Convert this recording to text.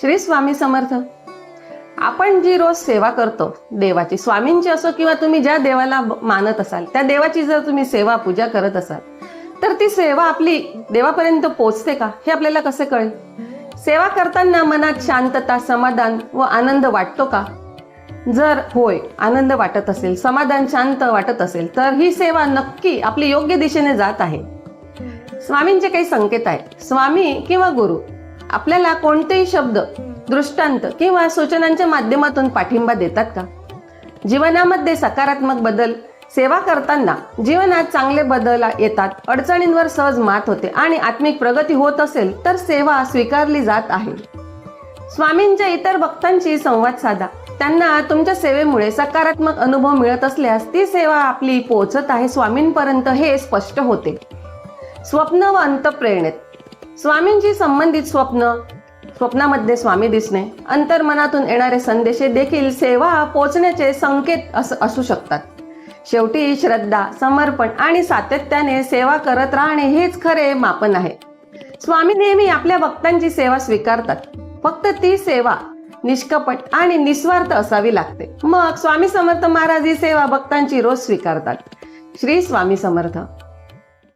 श्री स्वामी समर्थ. आपण जी रोज सेवा करतो देवाची स्वामींची असो किंवा तुम्ही ज्या देवाला मानत असाल त्या देवाची जर तुम्ही सेवा पूजा करत असाल तर ती सेवा आपली देवापर्यंत पोचते का? हे आपल्याला कसे कळेल? सेवा करताना मनात शांतता समाधान व आनंद वाटतो का? जर होय आनंद वाटत असेल समाधान शांत वाटत असेल तर ही सेवा नक्की आपली योग्य दिशेने जात आहे. स्वामींचे काही संकेत आहेत. स्वामी किंवा गुरु आपल्याला कोणतेही शब्द दृष्टांत किंवा सूचनांच्या माध्यमातून पाठिंबा देतात का? जीवनामध्ये सकारात्मक बदल सेवा करताना जीवनात चांगले बदल येतात अडचणींवर सहज मात होते आणि आत्मिक प्रगती होत असेल तर सेवा स्वीकारली जात आहे. स्वामींच्या इतर भक्तांशी संवाद साधा. त्यांना तुमच्या सेवेमुळे सकारात्मक अनुभव मिळत असल्यास ती सेवा आपली पोहोचत आहे स्वामींपर्यंत हे स्पष्ट होते. स्वप्न व अंतप्रेरणेत. स्वामींशी संबंधित स्वप्न स्वप्नामध्ये स्वामी दिसणे अंतर्मनातून येणारे संदेश हे देखील सेवा पोचण्याचे संकेत असू शकतात. शेवटी श्रद्धा समर्पण आणि सातत्याने सेवा करत राहणे हेच खरे मापन आहे. स्वामी नेहमी आपल्या भक्तांची सेवा स्वीकारतात. फक्त ती सेवा निष्कपट आणि निस्वार्थ असावी लागते. मग स्वामी समर्थ महाराज ही सेवा भक्तांची रोज स्वीकारतात. श्री स्वामी समर्थ.